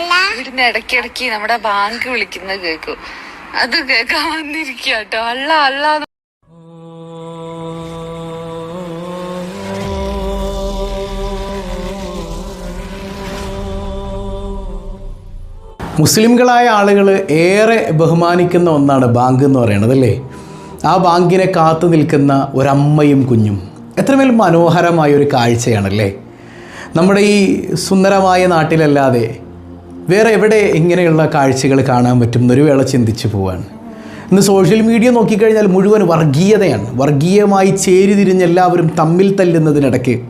ഇവിടുന്ന് ഇടയ്ക്ക് നമ്മുടെ ബാങ്ക് വിളിക്കുന്നത് കേൾക്കും അത് കേൾക്കാൻ വന്നിരിക്കുക കേട്ടോ. അല്ല അല്ല മുസ്ലിംകളായ ആളുകൾ ഏറെ ബഹുമാനിക്കുന്ന ഒന്നാണ് ബാങ്ക് എന്ന് പറയുന്നത് അല്ലേ? ആ ബാങ്കിനെ കാത്തു നിൽക്കുന്ന ഒരമ്മയും കുഞ്ഞും. എത്രമേൽ മനോഹരമായ ഒരു കാഴ്ചയാണല്ലേ? നമ്മുടെ ഈ സുന്ദരമായ നാട്ടിലല്ലാതെ വേറെ എവിടെ ഇങ്ങനെയുള്ള കാഴ്ചകൾ കാണാൻ പറ്റും ഒരു വേള ചിന്തിച്ചു പോവാണ്. ഇന്ന് സോഷ്യൽ മീഡിയ നോക്കിക്കഴിഞ്ഞാൽ മുഴുവൻ വർഗീയതയാണ്. വർഗീയമായി ചേരിതിരിഞ്ഞ് എല്ലാവരും തമ്മിൽ തല്ലുന്നതിനിടയ്ക്ക്.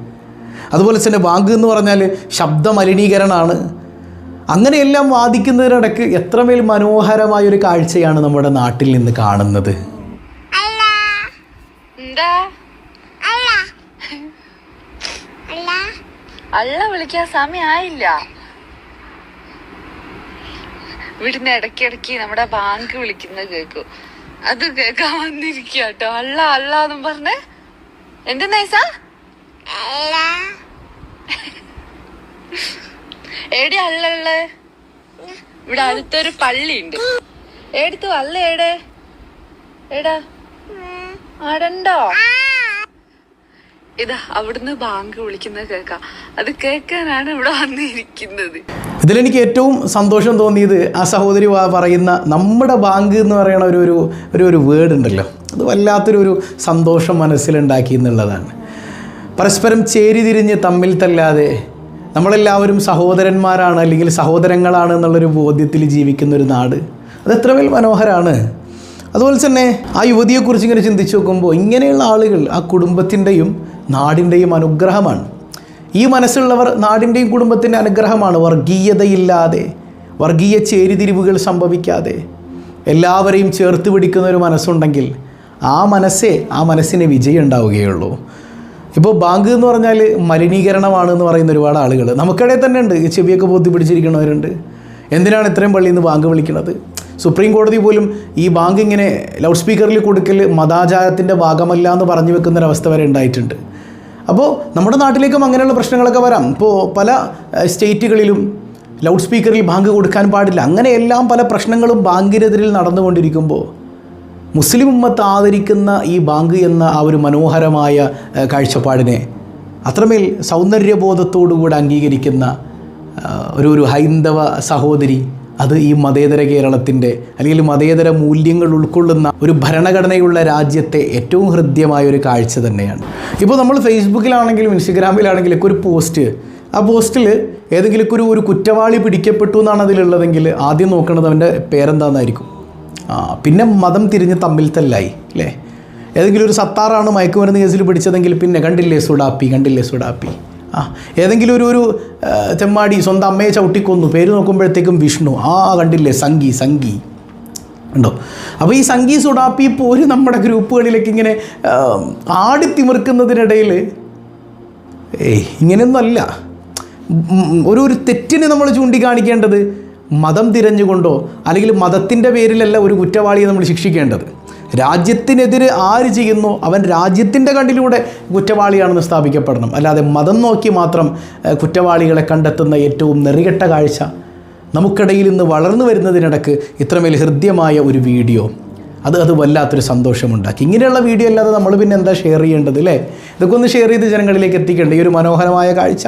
അതുപോലെ തന്നെ ബാങ്ക് എന്ന് പറഞ്ഞാൽ ശബ്ദ മലിനീകരണമാണ് അങ്ങനെയെല്ലാം വാദിക്കുന്നതിനിടയ്ക്ക് എത്രമേൽ മനോഹരമായൊരു കാഴ്ചയാണ് നമ്മുടെ നാട്ടിൽ നിന്ന് കാണുന്നത്. എന്താ? അല്ല. വിളിക്കാൻ സമയമായില്ല ഇവിടുന്ന് ഇടയ്ക്കിടയ്ക്ക് നമ്മുടെ ബാങ്ക് വിളിക്കുന്നത് കേൾക്കും അത് കേൾക്കാൻ വന്നിരിക്കുക കേട്ടോ അല്ല അല്ല എന്നും പറഞ്ഞ്. എന്ത് നൈസ? എവിടെ അല്ല ഉള്ളേ? ഇവിടെ അടുത്തൊരു പള്ളി ഉണ്ട് എടുത്തു അല്ല എവിടെ എടാ ആടണ്ടോ? ഇതാ അവിടുന്ന് ബാങ്ക് വിളിക്കുന്നത് കേൾക്കാം. അത് കേൾക്കാനാണ് ഇവിടെ വന്നിരിക്കുന്നത്. ഇതിലെനിക്ക് ഏറ്റവും സന്തോഷം തോന്നിയത് ആ സഹോദരി പറയുന്ന നമ്മുടെ ബാങ്ക് എന്ന് പറയുന്ന ഒരു ഒരു ഒരു ഒരു വേർഡ് ഉണ്ടല്ലോ. അത് വല്ലാത്തൊരു ഒരു സന്തോഷം മനസ്സിലുണ്ടാക്കി എന്നുള്ളതാണ്. പരസ്പരം ചേരി തിരിഞ്ഞ് തമ്മിൽ തല്ലാതെ നമ്മളെല്ലാവരും സഹോദരന്മാരാണ് അല്ലെങ്കിൽ സഹോദരങ്ങളാണ് എന്നുള്ളൊരു ബോധ്യത്തിൽ ജീവിക്കുന്ന ഒരു നാട്. അത് എത്ര വലിയ മനോഹരമാണ് അതുപോലെ തന്നെ ആ യുവതിയെക്കുറിച്ച് ഇങ്ങനെ ചിന്തിച്ച് നോക്കുമ്പോൾ ഇങ്ങനെയുള്ള ആളുകൾ ആ കുടുംബത്തിന്റെയും നാടിന്റെയും അനുഗ്രഹമാണ്. ഈ മനസ്സുള്ളവർ നാടിന്റെയും കുടുംബത്തിന്റെ അനുഗ്രഹമാണ്. വർഗീയതയില്ലാതെ വർഗീയ ചേരിതിരിവുകൾ സംഭവിക്കാതെ എല്ലാവരെയും ചേർത്ത് പിടിക്കുന്ന ഒരു മനസ്സുണ്ടെങ്കിൽ ആ മനസ്സേ ആ മനസ്സിന് വിജയം ഉണ്ടാവുകയുള്ളൂ. ഇപ്പോൾ ബാങ്ക് എന്ന് പറഞ്ഞാൽ മലിനീകരണമാണ് എന്ന് പറയുന്ന ഒരുപാട് ആളുകൾ നമുക്കിടയിൽ തന്നെ ഉണ്ട്. ചെവിയൊക്കെ പൊത്തി പിടിച്ചിരിക്കുന്നവരുണ്ട്. എന്തിനാണ് ഇത്രയും പള്ളിയിൽ നിന്ന് ബാങ്ക് വിളിക്കുന്നത്? സുപ്രീം കോടതി പോലും ഈ ബാങ്ക് ഇങ്ങനെ ലൗഡ് സ്പീക്കറിൽ കൊടുക്കൽ മതാചാരത്തിന്റെ ഭാഗമല്ല എന്ന് പറഞ്ഞു വെക്കുന്നൊരവസ്ഥ വരെ ഉണ്ടായിട്ടുണ്ട്. അപ്പോൾ നമ്മുടെ നാട്ടിലേക്കും അങ്ങനെയുള്ള പ്രശ്നങ്ങളൊക്കെ വരാം. ഇപ്പോൾ പല സ്റ്റേറ്റുകളിലും ലൗഡ് സ്പീക്കറിൽ ബാങ്ക് കൊടുക്കാൻ പാടില്ല. അങ്ങനെയെല്ലാം പല പ്രശ്നങ്ങളും ബാങ്കിനെതിരിൽ നടന്നുകൊണ്ടിരിക്കുമ്പോൾ മുസ്ലിം ഉമ്മത്ത് ആദരിക്കുന്ന ഈ ബാങ്ക് എന്ന ആ ഒരു മനോഹരമായ കാഴ്ചപ്പാടിനെ അത്രമേൽ സൗന്ദര്യബോധത്തോടുകൂടി അംഗീകരിക്കുന്ന ഒരു ഒരു ഹൈന്ദവ സഹോദരി അത് ഈ മതേതര കേരളത്തിന്റെ അല്ലെങ്കിൽ മതേതര മൂല്യങ്ങൾ ഉൾക്കൊള്ളുന്ന ഒരു ഭരണഘടനയുള്ള രാജ്യത്തെ ഏറ്റവും ഹൃദ്യമായ ഒരു കാഴ്ച തന്നെയാണ്. ഇപ്പോൾ നമ്മൾ ഫേസ്ബുക്കിലാണെങ്കിലും ഇൻസ്റ്റഗ്രാമിലാണെങ്കിലും ഒരു പോസ്റ്റ് ആ പോസ്റ്റിൽ ഏതെങ്കിലും ഒരു ഒരു കുറ്റവാളി പിടിക്കപ്പെട്ടു എന്നാണ് അതിലുള്ളതെങ്കിൽ ആദ്യം നോക്കുന്നത് അവന്റെ പേരെന്താണെന്നായിരിക്കും ആ പിന്നെ മതം തിരിഞ്ഞ് തമ്മിൽ തല്ലായി അല്ലേ? ഏതെങ്കിലും ഒരു സത്താറാണ് മയക്കുമരുന്ന് കേസിൽ പിടിച്ചതെങ്കിൽ പിന്നെ കണ്ടില്ലേ സുഡാപ്പി കണ്ടില്ലേ സുഡാപ്പി? ആ ഏതെങ്കിലും ഒരു ഒരു ചെമ്മാടി സ്വന്തം അമ്മയെ ചവിട്ടിക്കൊന്നു. പേര് നോക്കുമ്പോഴത്തേക്കും വിഷ്ണു. ആ കണ്ടില്ലേ? സംഗി സംഗി. ഉണ്ടോ? അപ്പോൾ ഈ സംഗീ സുഡാപ്പി പോര് നമ്മുടെ ഗ്രൂപ്പുകളിലേക്ക് ഇങ്ങനെ ആടിത്തിമിർക്കുന്നതിനിടയിൽ ഏയ് ഇങ്ങനെയൊന്നുമല്ല. ഒരു ഒരു തെറ്റിന് നമ്മൾ ചൂണ്ടിക്കാണിക്കേണ്ടത് മതം തിരഞ്ഞുകൊണ്ടോ അല്ലെങ്കിൽ മതത്തിന്റെ പേരിലല്ല ഒരു കുറ്റവാളിയെ നമ്മൾ ശിക്ഷിക്കേണ്ടത്. രാജ്യത്തിനെതിരെ ആര് ചെയ്യുന്നു? അവൻ രാജ്യത്തിന്റെ കണ്ടിലൂടെ കുറ്റവാളിയാണെന്ന് സ്ഥാപിക്കപ്പെടണം. അല്ലാതെ മതം നോക്കി മാത്രം കുറ്റവാളികളെ കണ്ടെത്തുന്ന ഏറ്റവും നെറികെട്ട കാഴ്ച നമുക്കിടയിൽ ഇന്ന് വളർന്നു വരുന്നതിനിടക്ക് ഇത്രമേൽ ഹൃദ്യമായ ഒരു വീഡിയോ. അത് അത് വല്ലാത്തൊരു സന്തോഷമുണ്ടാക്കി. ഇങ്ങനെയുള്ള വീഡിയോ അല്ലാതെ നമ്മൾ പിന്നെ എന്താ ഷെയർ ചെയ്യേണ്ടത് അല്ലേ ഇതൊക്കെ ഒന്ന് ഷെയർ ചെയ്ത് ജനങ്ങളിലേക്ക് എത്തിക്കേണ്ട? ഈ ഒരു മനോഹരമായ കാഴ്ച.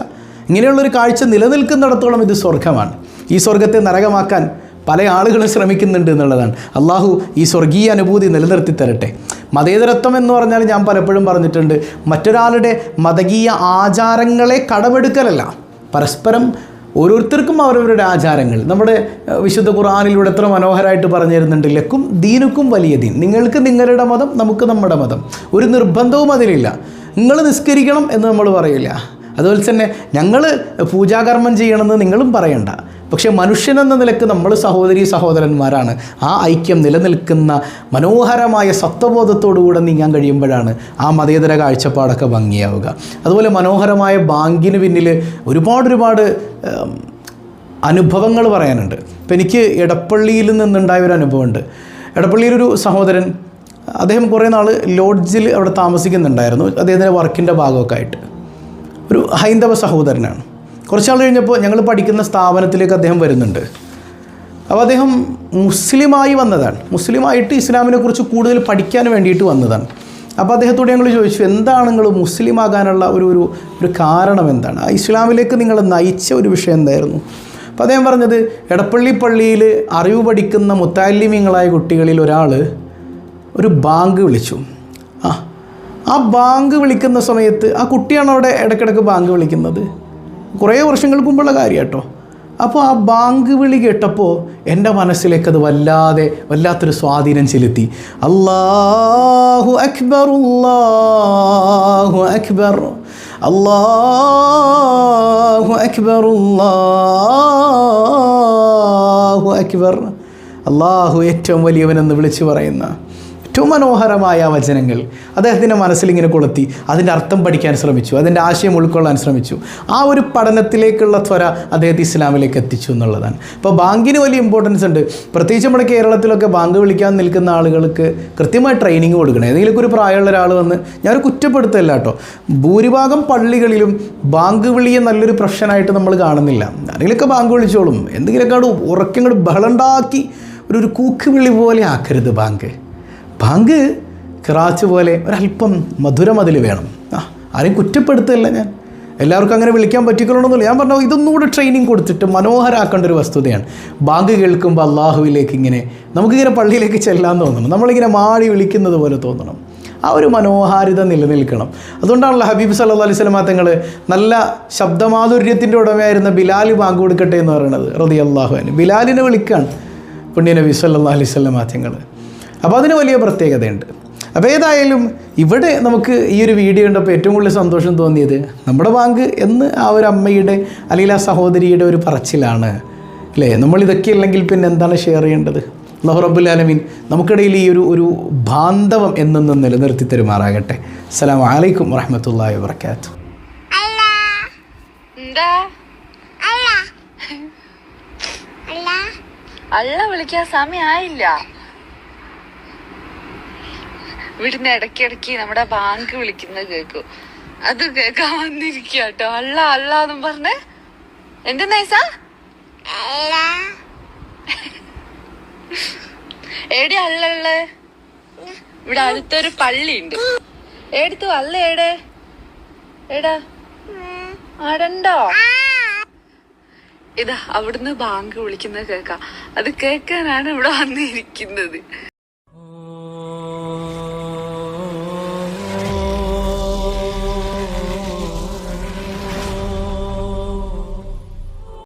ഇങ്ങനെയുള്ളൊരു കാഴ്ച നിലനിൽക്കുന്നിടത്തോളം ഇത് സ്വർഗമാണ് ഈ സ്വർഗത്തെ നരകമാക്കാൻ പല ആളുകളും ശ്രമിക്കുന്നുണ്ട് എന്നുള്ളതാണ്. അള്ളാഹു ഈ സ്വർഗീയ അനുഭൂതി നിലനിർത്തി തരട്ടെ. മതേതരത്വം എന്ന് പറഞ്ഞാൽ ഞാൻ പലപ്പോഴും പറഞ്ഞിട്ടുണ്ട് മറ്റൊരാളുടെ മതകീയ ആചാരങ്ങളെ കടമെടുക്കലല്ല. പരസ്പരം ഓരോരുത്തർക്കും അവരവരുടെ ആചാരങ്ങൾ. നമ്മുടെ വിശുദ്ധ ഖുർആാനിലൂടെ എത്ര മനോഹരമായിട്ട് പറഞ്ഞു തരുന്നുണ്ട്. ലക്കും ദീനുക്കും വലിയ ദീൻ. നിങ്ങൾക്ക് നിങ്ങളുടെ മതം നമുക്ക് നമ്മുടെ മതം. ഒരു നിർബന്ധവും അതിലില്ല. നിങ്ങൾ നിസ്കരിക്കണം എന്ന് നമ്മൾ പറയില്ല. അതുപോലെ തന്നെ ഞങ്ങൾ പൂജാകർമ്മം ചെയ്യണമെന്ന് നിങ്ങളും പറയണ്ട. പക്ഷേ മനുഷ്യനെന്ന നിലയ്ക്ക് നമ്മൾ സഹോദരി സഹോദരന്മാരാണ്. ആ ഐക്യം നിലനിൽക്കുന്ന മനോഹരമായ സത്വബോധത്തോടുകൂടെ നീങ്ങാൻ കഴിയുമ്പോഴാണ് ആ മതേതര കാഴ്ചപ്പാടൊക്കെ ഭംഗിയാവുക. അതുപോലെ മനോഹരമായ ബാങ്കിന് പിന്നിൽ ഒരുപാട് ഒരുപാട് അനുഭവങ്ങൾ പറയാനുണ്ട്. ഇപ്പം എനിക്ക് എടപ്പള്ളിയിൽ നിന്നുണ്ടായ ഒരു അനുഭവമുണ്ട്. എടപ്പള്ളിയിലൊരു സഹോദരൻ അദ്ദേഹം കുറേ നാൾ ലോഡ്ജിൽ അവിടെ താമസിക്കുന്നുണ്ടായിരുന്നു. അദ്ദേഹത്തിന്റെ വർക്കിന്റെ ഭാഗമൊക്കെ ആയിട്ട്. ഒരു ഹൈന്ദവ സഹോദരനാണ്. കുറച്ചാൾ കഴിഞ്ഞപ്പോൾ ഞങ്ങൾ പഠിക്കുന്ന സ്ഥാപനത്തിലേക്ക് അദ്ദേഹം വരുന്നുണ്ട്. അപ്പോൾ അദ്ദേഹം മുസ്ലിമായി വന്നതാണ്. മുസ്ലിമായിട്ട് ഇസ്ലാമിനെക്കുറിച്ച് കൂടുതൽ പഠിക്കാൻ വേണ്ടിയിട്ട് വന്നതാണ്. അപ്പോൾ അദ്ദേഹത്തോട് ഞങ്ങൾ ചോദിച്ചു എന്താണ് നിങ്ങൾ മുസ്ലിം ആകാനുള്ള ഒരു ഒരു ഒരു കാരണം എന്താണ്? ആ ഇസ്ലാമിലേക്ക് നിങ്ങൾ നയിച്ച ഒരു വിഷയം എന്തായിരുന്നു? അപ്പോൾ അദ്ദേഹം പറഞ്ഞത് എടപ്പള്ളി പള്ളിയിൽ അറിവ് പഠിക്കുന്ന മുത്താലിമ്യങ്ങളായ കുട്ടികളിൽ ഒരാൾ ഒരു ബാങ്ക് വിളിച്ചു. ആ ബാങ്ക് വിളിക്കുന്ന സമയത്ത് ആ കുട്ടിയാണ് അവിടെ ഇടയ്ക്കിടയ്ക്ക് ബാങ്ക് വിളിക്കുന്നത്. കുറേ വർഷങ്ങൾക്ക് മുമ്പുള്ള കാര്യം കേട്ടോ. അപ്പോൾ ആ ബാങ്ക് വിളി കേട്ടപ്പോൾ എന്റെ മനസ്സിലേക്ക് അത് വല്ലാതെ വല്ലാത്തൊരു സ്വാധീനം ചെലുത്തി. അല്ലാഹു അക്ബർ അല്ലാഹു അക്ബർ അല്ലാഹു അക്ബർ അല്ലാഹു അക്ബർ. അള്ളാഹു ഏറ്റവും വലിയവനെന്ന് വിളിച്ചു പറയുന്ന ഏറ്റവും മനോഹരമായ വചനങ്ങൾ അദ്ദേഹത്തിന്റെ മനസ്സിലിങ്ങനെ കൊളുത്തി. അതിന്റെ അർത്ഥം പഠിക്കാൻ ശ്രമിച്ചു. അതിന്റെ ആശയം ഉൾക്കൊള്ളാൻ ശ്രമിച്ചു. ആ ഒരു പഠനത്തിലേക്കുള്ള ത്വര അദ്ദേഹത്തെ ഇസ്ലാമിലേക്ക് എത്തിച്ചു എന്നുള്ളതാണ്. അപ്പോൾ ബാങ്കിന് വലിയ ഇമ്പോർട്ടൻസ് ഉണ്ട്. പ്രത്യേകിച്ച് നമ്മുടെ കേരളത്തിലൊക്കെ ബാങ്ക് വിളിക്കാൻ നിൽക്കുന്ന ആളുകൾക്ക് കൃത്യമായി ട്രെയിനിങ് കൊടുക്കണം. ഏതെങ്കിലും ഒരു പ്രായമുള്ള ഒരാൾ വന്ന് ഞാനൊരു കുറ്റപ്പെടുത്തല്ല കേട്ടോ. ഭൂരിഭാഗം പള്ളികളിലും ബാങ്ക് വിളിയെ നല്ലൊരു പ്രൊഫഷനായിട്ട് നമ്മൾ കാണുന്നില്ല. ആരെങ്കിലുമൊക്കെ ബാങ്ക് വിളിച്ചോളും. എന്തെങ്കിലുമൊക്കെ ഉറക്കങ്ങൾ ബഹളുണ്ടാക്കി ഒരു ഒരു കൂക്കുവിളി പോലെ ആക്കരുത് ബാങ്ക്. ബാങ്ക് ക്രാച്ച് പോലെ ഒരല്പം മധുരം അതിൽ വേണം. ആ ആരെയും കുറ്റപ്പെടുത്തല്ല ഞാൻ. എല്ലാവർക്കും അങ്ങനെ വിളിക്കാൻ പറ്റിക്കൊള്ളണമെന്നില്ല ഞാൻ പറഞ്ഞു ഇതൊന്നും ഇതൊന്നുകൂടെ ട്രെയിനിങ് കൊടുത്തിട്ട് മനോഹരാക്കേണ്ട ഒരു വസ്തുതയാണ്. ബാങ്ക് കേൾക്കുമ്പോൾ അള്ളാഹുവിലേക്ക് ഇങ്ങനെ നമുക്കിങ്ങനെ പള്ളിയിലേക്ക് ചെല്ലാൻ തോന്നണം. നമ്മളിങ്ങനെ മാടി വിളിക്കുന്നത് പോലെ തോന്നണം. ആ ഒരു മനോഹാരിത നിലനിൽക്കണം. അതുകൊണ്ടാണല്ലോ ഹബീബ് സല്ലാ അലൈഹി സ്വലമാ തങ്ങൾ നല്ല ശബ്ദമാധുര്യത്തിന്റെ ഉടമയായിരുന്ന ബിലാൽ ബാങ്ക് കൊടുക്കട്ടെ എന്ന് പറയുന്നത്. റതി അള്ളാഹുവിന് ബിലാലിനെ വിളിക്കുകയാണ് പുണ്യ നബി സല്ലാ അലൈഹി സ്വലമാ തങ്ങൾ അപ്പോൾ അതിന് വലിയ പ്രത്യേകതയുണ്ട്. അപ്പോൾ ഏതായാലും ഇവിടെ നമുക്ക് ഈ ഒരു വീഡിയോ കണ്ടപ്പോൾ ഏറ്റവും കൂടുതൽ സന്തോഷം തോന്നിയത് നമ്മുടെ ബാങ്ക് എന്ന് ആ ഒരു അമ്മയുടെ അല്ലെങ്കിൽ ആ സഹോദരിയുടെ ഒരു പറച്ചിലാണ്. അല്ലേ? നമ്മളിതൊക്കെ ഇല്ലെങ്കിൽ പിന്നെ എന്താണ് ഷെയർ ചെയ്യേണ്ടത്? അള്ളാഹു റബ്ബുൽ ആലമീൻ നമുക്കിടയിൽ ഈ ഒരു ഒരു ബാന്ധവം എന്നെന്നും നിലനിർത്തി തരുമാറാകട്ടെ. അസ്സലാമു വലൈക്കും വറഹമത്തല്ലാഹി വാബർക്കാത്തു അല്ല. വിളിക്കാൻ സമയമായില്ല വീടിന്റെ ഇടയ്ക്കിടയ്ക്ക് നമ്മുടെ ബാങ്ക് വിളിക്കുന്നത് കേൾക്കും. അത് കേൾക്കാൻ വന്നിരിക്കുക കേട്ടോ അല്ല അള്ള എന്നും പറഞ്ഞ്. എന്റെ നൈസ? എടി ഉള്ളേ? ഇവിടെ അടുത്തൊരു പള്ളി ഉണ്ട് എടുത്തു അല്ല എടെ എടാ ആടണ്ടോ? ഇതാ അവിടുന്ന് ബാങ്ക് വിളിക്കുന്നത് കേൾക്കാം. അത് കേൾക്കാനാണ് ഇവിടെ വന്നിരിക്കുന്നത്.